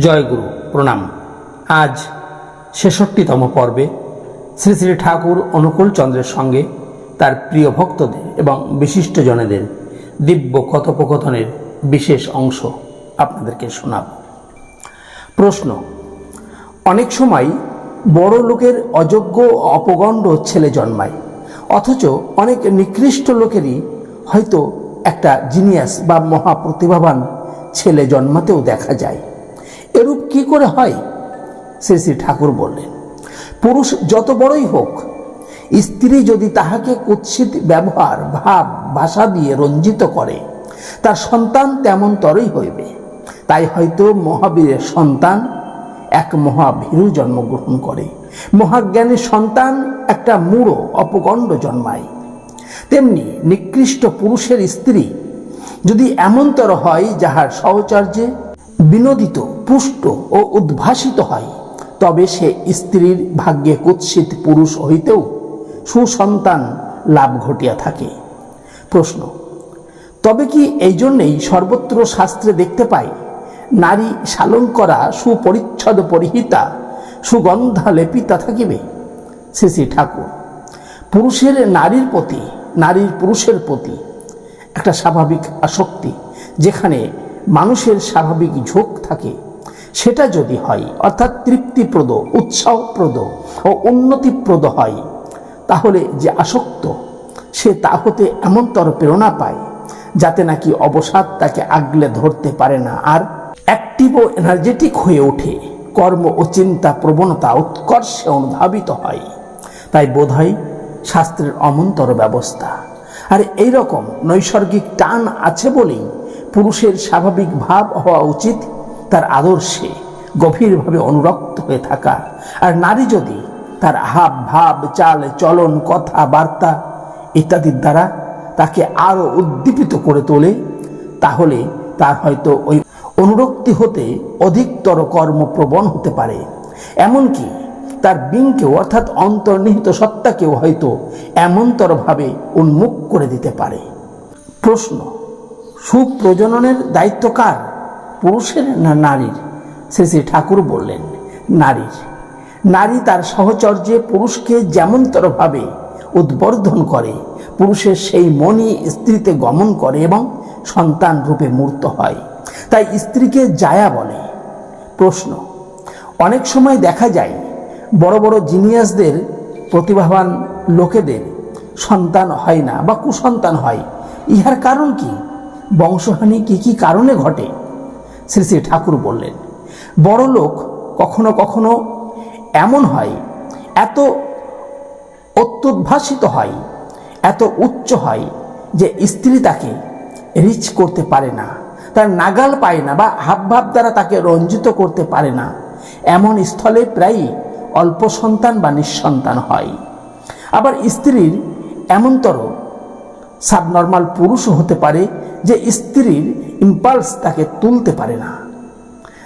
জয়গুরু, প্রণাম। আজ ছেষট্টিতম পর্বে শ্রী শ্রী ঠাকুর অনুকূল চন্দ্রের সঙ্গে তার প্রিয় ভক্তদের এবং বিশিষ্টজনেদের দিব্য কথোপকথনের বিশেষ অংশ আপনাদেরকে শোনাব। প্রশ্ন, অনেক সময় বড় লোকের অযোগ্য অপগণ্ড ছেলে জন্মায়, অথচ অনেক নিকৃষ্ট লোকেরই হয়তো একটা জিনিয়াস বা মহাপ্রতিভাবান ছেলে জন্মাতেও দেখা যায়। এরূপ কি করে হয়? শ্রী শ্রী ঠাকুর বললেন, পুরুষ যত বড়ই হোক, স্ত্রী যদি তাহাকে কুৎসিত ব্যবহার, ভাব, ভাষা দিয়ে রঞ্জিত করে, তার সন্তান তেমন তরই হইবে। তাই হয়তো মহাবীরের সন্তান এক মহাভীরু জন্মগ্রহণ করে। মহাজ্ঞানের সন্তান একটা মূঢ় অপগণ্ড জন্মায়। তেমনি নিকৃষ্ট পুরুষের স্ত্রী যদি এমনতর হয় যাহার সহচর্যে বিনোদিত, পুষ্ট ও উদ্ভাসিত হয়। তবে সে স্ত্রীর ভাগ্যে কুৎসিত পুরুষ হইতেও সুসন্তান লাভ ঘটিয়া থাকে। প্রশ্ন, তবে কি এই জন্যেই সর্বত্র শাস্ত্রে দেখতে পাই, নারী সালন করা সুপরিচ্ছদ পরিহিতা, সুগন্ধা লেপিতা থাকিবে? শ্রী ঠাকুর, পুরুষের নারীর প্রতি, নারীর পুরুষের প্রতি একটা স্বাভাবিক আসক্তি, যেখানে মানুষের স্বাভাবিক ঝোঁক থাকে। সেটা যদি হয়, অর্থাৎ তৃপ্তিপ্রদ, উৎসাহপ্রদ ও উন্নতিপ্রদ হয়, তাহলে যে আসক্ত, সে তা হতে এমনতর প্রেরণা পায়, যাতে নাকি অবসাদ তাকে আগলে ধরতে পারে না আর অ্যাক্টিভ ও এনার্জেটিক হয়ে ওঠে। কর্ম ও চিন্তা প্রবণতা উৎকর্ষে অনুধাবিত হয়। তাই বোধহয় শাস্ত্রের অমন্তর ব্যবস্থা। আর এই রকম নৈসর্গিক টান আছে বলেই পুরুষের স্বাভাবিক ভাব হওয়া উচিত, তার আদর্শে গভীরভাবে অনুরক্ত হয়ে থাকা। আর নারী যদি তার হাব ভাব, চাল, চলন, কথা, বার্তা ইত্যাদির দ্বারা তাকে আরও উদ্দীপিত করে তোলে, তাহলে তার হয়তো ওই অনুরক্তি হতে অধিকতর কর্মপ্রবণ হতে পারে। এমনকি তার বিংকেও অর্থাৎ অন্তর্নিহিত সত্তাকেও হয়তো এমনতরভাবে উন্মুখ করে দিতে পারে। প্রশ্ন সুপ্রজননের দায়িত্ব কার? পুরুষের না নারীর? শ্রী শ্রী ঠাকুর বললেন, নারীর। নারী তার সহচর্যে পুরুষকে যেমনতরভাবে উদ্বর্ধন করে, পুরুষের সেই মনই স্ত্রীতে গমন করে এবং সন্তান রূপে মূর্ত হয়। তাই স্ত্রীকে জায়া বলে। প্রশ্ন, অনেক সময় দেখা যায় বড় বড় জিনিয়াসদের, প্রতিভাবান লোকেদের সন্তান হয় না বা কুসন্তান হয়। ইহার কারণ কি? বংশহানি কি কি কারণে ঘটে? শ্রী শ্রী ঠাকুর বললেন, বড় লোক কখনো কখনো এমন হয়, এত অত্যুদ্ভাসিত হয়, এত উচ্চ হয় যে স্ত্রী তাকে রিচ করতে পারে না, তার নাগাল পায় না বা হাবভাব দ্বারা তাকে রঞ্জিত করতে পারে না। এমন স্থলে প্রায়ই অল্প সন্তান বা নিঃসন্তান হয়। আবার স্ত্রীর এমনতর সাবনর্মাল পুরুষও হতে পারে যে স্ত্রীর ইম্পালস তাকে তুলতে পারে না।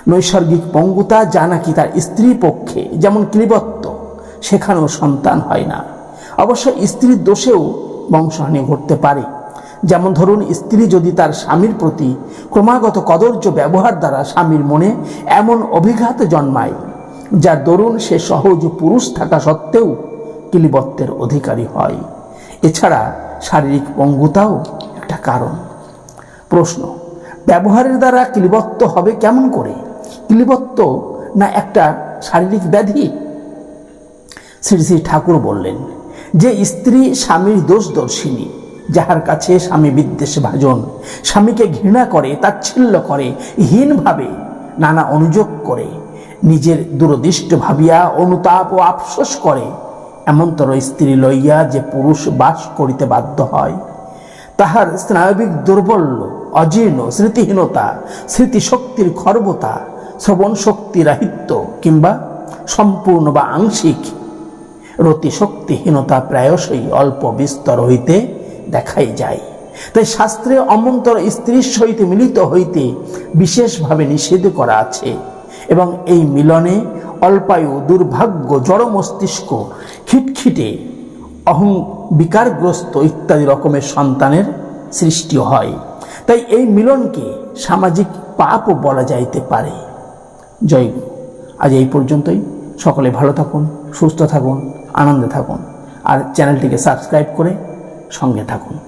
নৈসর্গিক পঙ্গুতা যা নাকি তার স্ত্রী পক্ষে, যেমন ক্লিবত্ব সেখানেও সন্তান হয় না। অবশ্য স্ত্রীর দোষেও বংশহানি ঘটতে পারে। যেমন ধরুন, স্ত্রী যদি তার স্বামীর প্রতি ক্রমাগত কদর্য ব্যবহার দ্বারা স্বামীর মনে এমন অভিঘাত জন্মায়, যার দরুন সে সহজ পুরুষ থাকা সত্ত্বেও কিলিবত্বের অধিকারী হয়। এছাড়া শারীরিক পঙ্গুতাও একটা কারণ। প্রশ্ন, ব্যবহারের দ্বারা কিলিবত্ব হবে কেমন করে? কিলিবত্ব না একটা শারীরিক ব্যাধি? শ্রী শ্রী ঠাকুর বললেন, যে স্ত্রী স্বামীর দোষদর্শিনী যাহার কাছে স্বামী বিদ্বেষ ভাজন স্বামীকে ঘৃণা করে, তাচ্ছিল্য করে, হীনভাবে, নানা অনুযোগ করে, নিজের দূরদৃষ্ট ভাবিয়া অনুতাপ ও আফসোস করে এমনতর স্ত্রী লইয়া যে পুরুষ বাস করিতে বাধ্য হয়, তাহার স্নায়বিক দুর্বল্য, অজীর্ণ, স্মৃতিহীনতা, স্মৃতিশক্তির খর্বতা, শ্রবণ শক্তি রাহিত্য কিংবা সম্পূর্ণ বা আংশিক রতিশক্তিহীনতা প্রায়শই অল্প বিস্তর হইতে দেখাই যায়। তাই শাস্ত্রে অমন্তর স্ত্রীর সহিত মিলিত হইতে বিশেষভাবে নিষেধ করা আছে এবং এই মিলনে অল্পায়ু দুর্ভাগ্য, জড় মস্তিষ্ক খিটখিটে, অহং বিকারগ্রস্ত ইত্যাদি রকমের সন্তানের সৃষ্টি হয়। তাই এই মিলনকে সামাজিক পাপও বলা যাইতে পারে। জয় আজ এই পর্যন্তই। সকলে ভালো থাকুন, সুস্থ থাকুন, আনন্দে থাকুন। আর চ্যানেলটিকে সাবস্ক্রাইব করে সঙ্গে থাকুন।